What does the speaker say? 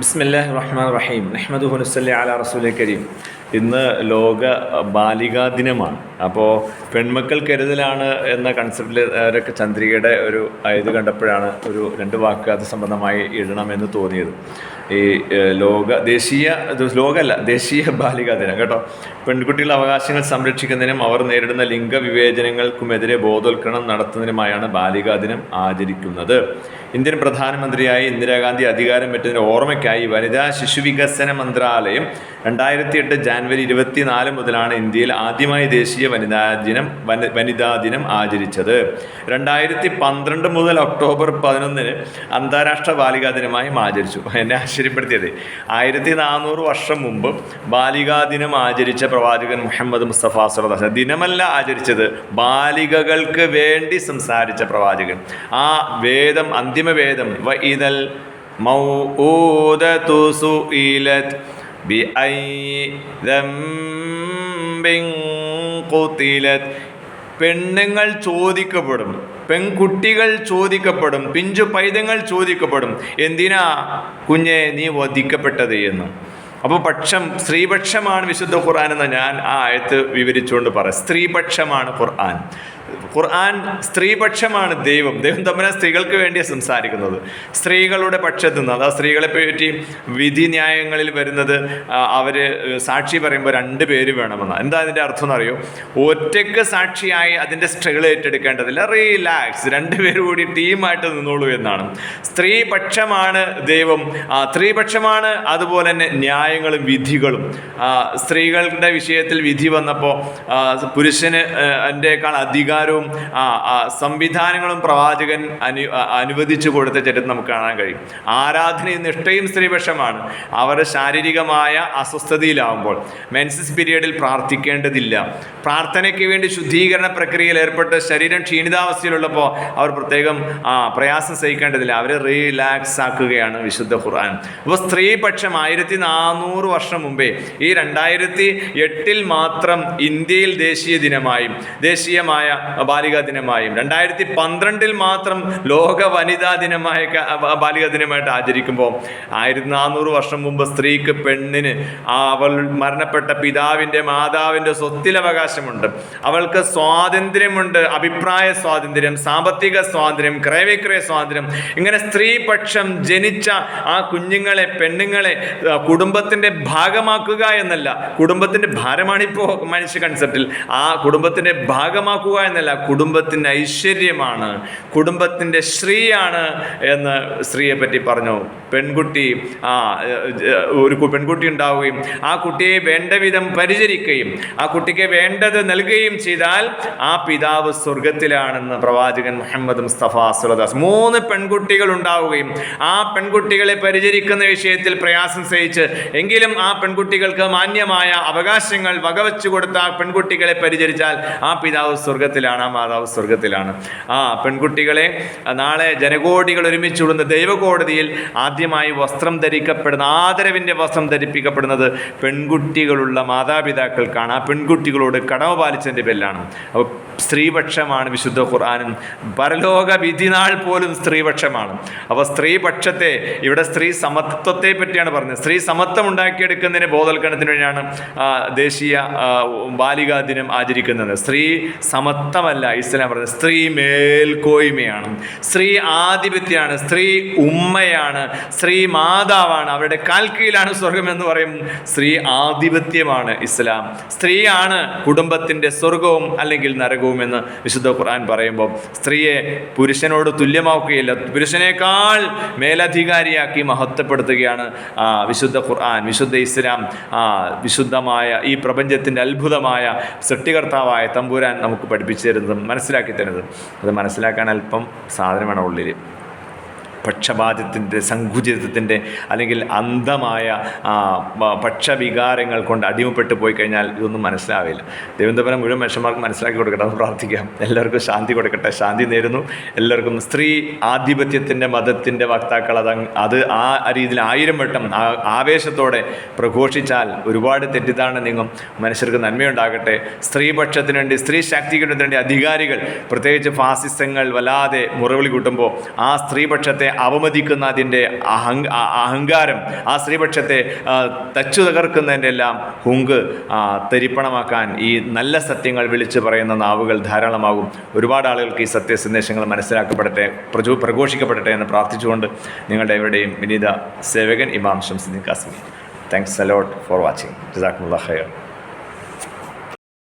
بسم الله الرحمن الرحيم. نحمده ونصلي على رسوله الكريم. ഇന്ന് ലോക ബാലികാ ദിനമാണ്. അപ്പോൾ പെൺമക്കൾ കരുതലാണ് എന്ന കൺസെപ്റ്റിൽ അവരൊക്കെ ചന്ദ്രികയുടെ ഒരു ഇത് കണ്ടപ്പോഴാണ് ഒരു രണ്ട് വാക്ക് അത് സംബന്ധമായി ഇടണമെന്ന് തോന്നിയത്. ഈ ലോക ദേശീയ ലോകമല്ല ദേശീയ ബാലികാ ദിനം കേട്ടോ? പെൺകുട്ടികളുടെ അവകാശങ്ങൾ സംരക്ഷിക്കുന്നതിനും അവർ നേരിടുന്ന ലിംഗവിവേചനങ്ങൾക്കുമെതിരെ ബോധവൽക്കരണം നടത്തുന്നതിനുമായാണ് ബാലികാ ദിനം ആചരിക്കുന്നത്. ഇന്ത്യൻ പ്രധാനമന്ത്രിയായി ഇന്ദിരാഗാന്ധി അധികാരം പറ്റുന്നതിന് ഓർമ്മയ്ക്കായി വനിതാ ശിശു വികസന മന്ത്രാലയം രണ്ടായിരത്തി എട്ട് ജാനുവരി ഇരുപത്തിനാല് മുതലാണ് ഇന്ത്യയിൽ ആദ്യമായി ദേശീയ വനിതാ ദിനം വന- വനിതാ ദിനം ആചരിച്ചത്. രണ്ടായിരത്തി പന്ത്രണ്ട് മുതൽ ഒക്ടോബർ പതിനൊന്നിന് അന്താരാഷ്ട്ര ബാലികാ ദിനമായും ആചരിച്ചു. എന്നെ ആശ്ചര്യപ്പെടുത്തിയത്. ആയിരത്തി നാനൂറ് വർഷം മുമ്പ് ബാലികാ ദിനം ആചരിച്ച പ്രവാചകൻ മുഹമ്മദ് മുസ്തഫ സുറദാസ് ദിനമല്ല ആചരിച്ചത് ബാലികകൾക്ക് വേണ്ടി സംസാരിച്ച പ്രവാചകൻ. ആ വേദം അന്തിമ വേദം വ ഇതൽ സുഇലത് ഈലത്ത് ദംബിൻ ഖുതിലത് പെണ്ണുങ്ങൾ ചോദിക്കപ്പെടും പെൺകുട്ടികൾ ചോദിക്കപ്പെടും പിഞ്ചു പൈതങ്ങൾ ചോദിക്കപ്പെടും. എന്തിനാ കുഞ്ഞെ നീ വധിക്കപ്പെട്ടത് എന്ന്? അപ്പോൾ പക്ഷം സ്ത്രീപക്ഷമാണ് വിശുദ്ധ ഖുർആൻ എന്ന് ഞാൻ ആ ആയത്ത് വിവരിച്ചുകൊണ്ട് പറയാം. സ്ത്രീപക്ഷമാണ് ഖുർആൻ. ഖുർആൻ സ്ത്രീപക്ഷമാണ് ദൈവം. ദൈവം തമ്മിലെ സ്ത്രീകൾക്ക് വേണ്ടിയാണ് സംസാരിക്കുന്നത്. സ്ത്രീകളുടെ പക്ഷത്ത് നിന്ന് അതാ സ്ത്രീകളെ പറ്റി വിധി ന്യായങ്ങളിൽ വരുന്നത് അവർ സാക്ഷി പറയുമ്പോൾ രണ്ട് പേര് വേണമെന്ന്. എന്താ അതിന്റെ അർത്ഥം എന്നറിയോ? ഒറ്റയ്ക്ക് സാക്ഷിയായി അതിന്റെ സ്ട്രഗിൾ ഏറ്റെടുക്കേണ്ടതില്ല. റീലാക്സ് പേര് കൂടി ടീമായിട്ട് നിന്നോളൂ എന്നാണ്. സ്ത്രീപക്ഷമാണ് ദൈവം സ്ത്രീപക്ഷമാണ് അതുപോലെ തന്നെ ന്യായങ്ങളും വിധികളും. സ്ത്രീകളുടെ വിഷയത്തിൽ വിധി വന്നപ്പോൾ പുരുഷന് എന്റെക്കാൾ അധികാരവും സംവിധാനങ്ങളും പ്രവാചകൻ അനു അനുവദിച്ചു കൊടുത്ത ചരിത്രം നമുക്ക് കാണാൻ കഴിയും. ആരാധനയും നിഷ്ഠയും സ്ത്രീപക്ഷമാണ്. അവർ ശാരീരികമായ അസ്വസ്ഥതയിലാവുമ്പോൾ മെൻസിസ് പീരീഡിൽ പ്രാർത്ഥിക്കേണ്ടതില്ല. പ്രാർത്ഥനയ്ക്ക് വേണ്ടി ശുദ്ധീകരണ പ്രക്രിയയിൽ ഏർപ്പെട്ട് ശരീരം ക്ഷീണിതാവസ്ഥയിലുള്ളപ്പോൾ അവർ പ്രത്യേകം പ്രയാസം സഹിക്കേണ്ടതില്ല. അവരെ റിലാക്സ് ആക്കുകയാണ് വിശുദ്ധ ഖുർആൻ. അപ്പോൾ സ്ത്രീപക്ഷം ആയിരത്തി നാനൂറ് വർഷം മുമ്പേ ഈ രണ്ടായിരത്തി എട്ടിൽ മാത്രം ഇന്ത്യയിൽ ദേശീയ ദിനമായും ദേശീയമായ ബാലികാ ദിനമായും. രണ്ടായിരത്തി പന്ത്രണ്ടിൽ മാത്രം ലോക വനിതാ ദിനമായ ബാലികാ ദിനമായിട്ട് ആചരിക്കുമ്പോൾ ആയിരത്തി നാനൂറ് വർഷം മുമ്പ് സ്ത്രീക്ക് പെണ്ണിന് അവൾ മരണപ്പെട്ട പിതാവിന്റെ മാതാവിന്റെ സ്വത്തിലവകാശമുണ്ട്. അവൾക്ക് സ്വാതന്ത്ര്യമുണ്ട് അഭിപ്രായ സ്വാതന്ത്ര്യം സാമ്പത്തിക സ്വാതന്ത്ര്യം ക്രയവിക്രയ സ്വാതന്ത്ര്യം. ഇങ്ങനെ സ്ത്രീപക്ഷം ജനിച്ച ആ കുഞ്ഞുങ്ങളെ പെണ്ണുങ്ങളെ കുടുംബത്തിന്റെ ഭാഗമാക്കുക എന്നല്ല കുടുംബത്തിന്റെ ഭാരമാണിപ്പോൾ മനുഷ്യ കൺസെപ്റ്റിൽ ആ കുടുംബത്തിന്റെ ഭാഗമാക്കുക എന്നല്ല കുടുംബത്തിന്റെ ഐശ്വര്യമാണ് കുടുംബത്തിന്റെ ശ്രീയാണ് എന്ന് സ്ത്രീയെ പറ്റി പറഞ്ഞു. പെൺകുട്ടി ആ ഒരു പെൺകുട്ടി ഉണ്ടാവുകയും ആ കുട്ടിയെ വേണ്ട വിധം പരിചരിക്കുകയും ആ കുട്ടിക്ക് വേണ്ടത് നൽകുകയും ചെയ്താൽ ആ പിതാവ് സ്വർഗത്തിലാണെന്ന് പ്രവാചകൻ മുഹമ്മദ് മുസ്തഫ സുലദാസ് മൂന്ന് പെൺകുട്ടികൾ ഉണ്ടാവുകയും ആ പെൺകുട്ടികളെ പരിചരിക്കുന്ന വിഷയത്തിൽ പ്രയാസം സഹിച്ച് എങ്കിലും ആ പെൺകുട്ടികൾക്ക് മാന്യമായ അവകാശങ്ങൾ വകവെച്ചു കൊടുത്ത ആ പെൺകുട്ടികളെ പരിചരിച്ചാൽ ആ പിതാവ് സ്വർഗത്തിലാണ് ആ മാതാവ് സ്വർഗത്തിലാണ്. ആ പെൺകുട്ടികളെ നാളെ ജനകോടികൾ ഒരുമിച്ചുടുന്ന ദൈവകോടതിയിൽ ആദ്യമായി വസ്ത്രം ധരിക്കപ്പെടുന്ന ആദരവിന്റെ വസ്ത്രം ധരിപ്പിക്കപ്പെടുന്നത് പെൺകുട്ടികളുള്ള മാതാപിതാക്കൾക്കാണ്. ആ പെൺകുട്ടികളോട് കടമ പാലിച്ചതിന്റെ പേരിലാണ്. സ്ത്രീപക്ഷമാണ് വിശുദ്ധ ഖുർആാനും. പരലോക വിധിനാൾ പോലും സ്ത്രീപക്ഷമാണ്. അപ്പോൾ സ്ത്രീപക്ഷത്തെ ഇവിടെ സ്ത്രീ സമത്വത്തെ പറ്റിയാണ് പറഞ്ഞത്. സ്ത്രീ സമത്വം ഉണ്ടാക്കിയെടുക്കുന്നതിന് ബോധവൽക്കരണത്തിന് വേണ്ടിയാണ് ദേശീയ ബാലികാ ദിനം ആചരിക്കുന്നത്. സ്ത്രീ സമത്വമല്ല ഇസ്ലാം പറഞ്ഞത് സ്ത്രീ മേൽക്കോയ്മയാണ്. സ്ത്രീ ആധിപത്യമാണ് സ്ത്രീ ഉമ്മയാണ് സ്ത്രീ മാതാവാണ് അവരുടെ കാൽക്കീഴിലാണ് സ്വർഗം എന്ന് പറയും. സ്ത്രീ ആധിപത്യമാണ് ഇസ്ലാം. സ്ത്രീയാണ് കുടുംബത്തിന്റെ സ്വർഗവും അല്ലെങ്കിൽ നരകവും എന്ന് വിശുദ്ധ ഖുർആൻ പറയുമ്പോൾ സ്ത്രീയെ പുരുഷനോട് തുല്യമാക്കുകയില്ല പുരുഷനേക്കാൾ മേലധികാരിയാക്കി മഹത്വപ്പെടുത്തുകയാണ് വിശുദ്ധ ഖുർആൻ വിശുദ്ധ ഇസ്ലാം വിശുദ്ധമായ ഈ പ്രപഞ്ചത്തിന്റെ അത്ഭുതമായ സൃഷ്ടികർത്താവായ തമ്പുരാൻ നമുക്ക് പഠിപ്പിച്ചു തരുന്നതും മനസ്സിലാക്കി തരുന്നതും. അത് മനസ്സിലാക്കാൻ അല്പം സാധനമാണ് ഉള്ളിൽ പക്ഷപാതത്തിന്റെ സങ്കുചിതത്തിന്റെ അല്ലെങ്കിൽ അന്ധമായ പക്ഷവികാരങ്ങൾ കൊണ്ട് അടിമപ്പെട്ടു പോയി കഴിഞ്ഞാൽ ഇതൊന്നും മനസ്സിലാവില്ല. ദൈവന്തപുരം മുഴുവൻ മനുഷ്യന്മാർക്ക് മനസ്സിലാക്കി കൊടുക്കട്ടെ എന്ന് പ്രാർത്ഥിക്കാം. എല്ലാവർക്കും ശാന്തി കൊടുക്കട്ടെ ശാന്തി നേരുന്നു. എല്ലാവർക്കും സ്ത്രീ ആധിപത്യത്തിന്റെ മതത്തിന്റെ വക്താക്കൾ അത് അത് ആ രീതിയിൽ ആയിരം വട്ടം ആവേശത്തോടെ പ്രഘോഷിച്ചാൽ ഒരുപാട് തെറ്റിദ്ധാരണ നീങ്ങും. മനുഷ്യർക്ക് നന്മയുണ്ടാകട്ടെ. സ്ത്രീപക്ഷത്തിന് വേണ്ടി സ്ത്രീ ശാക്തീകരണത്തിന് വേണ്ടി അധികാരികൾ പ്രത്യേകിച്ച് ഫാസിസങ്ങൾ വല്ലാതെ മുറവിളി കൂട്ടുമ്പോൾ ആ സ്ത്രീപക്ഷത്തെ അവമതിക്കുന്ന അതിന്റെ അഹങ്ക അഹങ്കാരം ആ സ്ത്രീപക്ഷത്തെ തച്ചു തകർക്കുന്നതിന്റെ എല്ലാം ഹുങ്ക് തരിപ്പണമാക്കാൻ ഈ നല്ല സത്യങ്ങൾ വിളിച്ചു പറയുന്ന നാവുകൾ ധാരാളമാകും. ഒരുപാട് ആളുകൾക്ക് ഈ സത്യ സത്യസന്ദേശങ്ങൾ മനസ്സിലാക്കപ്പെടട്ടെ പ്രചോ പ്രഘോഷിക്കപ്പെടട്ടെ എന്ന് പ്രാർത്ഥിച്ചുകൊണ്ട് നിങ്ങളുടെ എവിടെയും വിനീത സേവകൻ Imam Shamsuddin Kasmi thanks a lot for watching ജസാക്കുമുള്ള ഖൈർ.